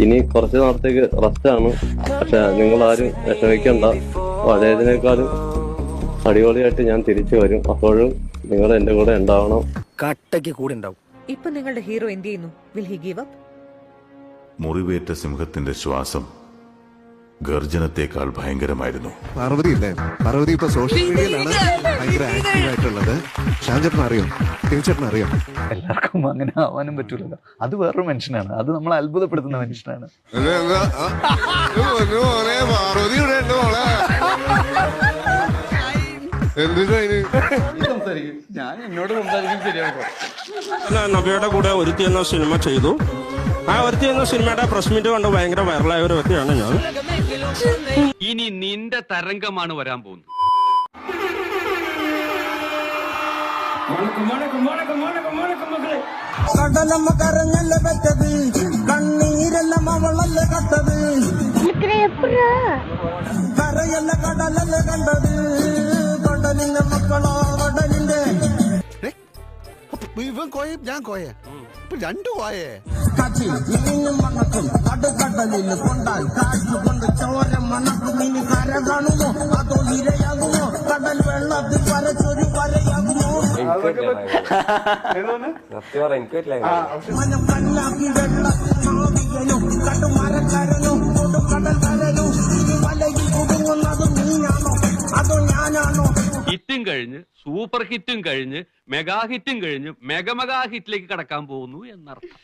ഇനി കുറച്ച് നാളത്തേക്ക് റെസ്റ്റ് ആണ്. പക്ഷെ നിങ്ങൾ ആരും വിഷമിക്കണ്ട. പഴയതിനേക്കാളും അടിപൊളിയായിട്ട് ഞാൻ തിരിച്ചു വരും. അപ്പോഴും നിങ്ങൾ എന്റെ കൂടെ ഉണ്ടാവണം. കട്ടയ്ക്ക് കൂടെ ഉണ്ടാവും. ഇപ്പൊ നിങ്ങളുടെ ഹീറോ എന്ത് ചെയ്യുന്നു? വിൽ ഹി ഗീവ് അപ്പ് മുറിവേറ്റ സിംഹത്തിന്റെ ശ്വാസം ഗർജനത്തെക്കാൾ ഭയങ്കരമായിരുന്നു. പാർവതി ഇല്ലേ പാർവതി ഇപ്പൊ സോഷ്യൽ മീഡിയയിലാണ് ഭയങ്കര ആക്റ്റീവ് ആയിട്ടുള്ളത്. ഷാൻചേട്ടൻ അറിയോ? ടീച്ചേട്ടൻ അറിയോ? എല്ലാവർക്കും അങ്ങനെ ആവാനും പറ്റൂലല്ലോ. അത് വേറൊരു മനുഷ്യനാണ്. അത് നമ്മൾ അത്ഭുതപ്പെടുത്തുന്ന മനുഷ്യനാണ്. ഞാൻ എന്നോട് സംസാരിക്കും ശരിയാക്കോ ഞാൻ നബിയുടെ കൂടെ ഒരുത്തി എന്ന സിനിമ ചെയ്തു. ആ ഒരുത്തി എന്ന സിനിമയുടെ പ്രസ് മീറ്റ് കണ്ട് ഭയങ്കര വൈറലായ ഒരു വ്യക്തിയാണ് ഞാൻ. ഇനി നിന്റെ തരംഗമാണ് വരാൻ പോകുന്നത്. കടലമ്മ കരഞ്ഞല്ല പെറ്റത്? കണ്ണീരെല്ലാം അവളല്ല കട്ടത് കരയല്ല കടലല്ല കണ്ടത്? കടലിന്റെ മക്കളോ കടലിന്റെ ഇവൻ കോയ? ഞാൻ കോയ? രണ്ടു വായേ. കാച്ചി മീനും മണക്കും കടുകടലിൽ കൊണ്ടാൽ കാറ്റ് കൊണ്ട് ചോര മണക്കും. ഇനി കര കാണുമോ? അതോ ഇരയാകുമോ? കടൽ വെള്ളത്തിൽ വരച്ചൊരു വരയാകുമോ? മനം കണ്ണാക്കി വെള്ളത്തിൽ നാവികനും കടുമരക്കരനും കൊടുക്കടൽ കഴിഞ്ഞ് സൂപ്പർ ഹിറ്റും കഴിഞ്ഞ് മെഗാ ഹിറ്റും കഴിഞ്ഞ് മെഗാ മെഗാ ഹിറ്റിലേക്ക് കടക്കാൻ പോകുന്നു എന്നർത്ഥം.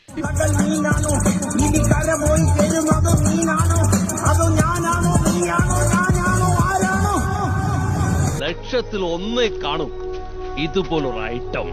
ലക്ഷത്തിൽ ഒന്നേ കാണും. ഇതുപോലൊരു ഐറ്റം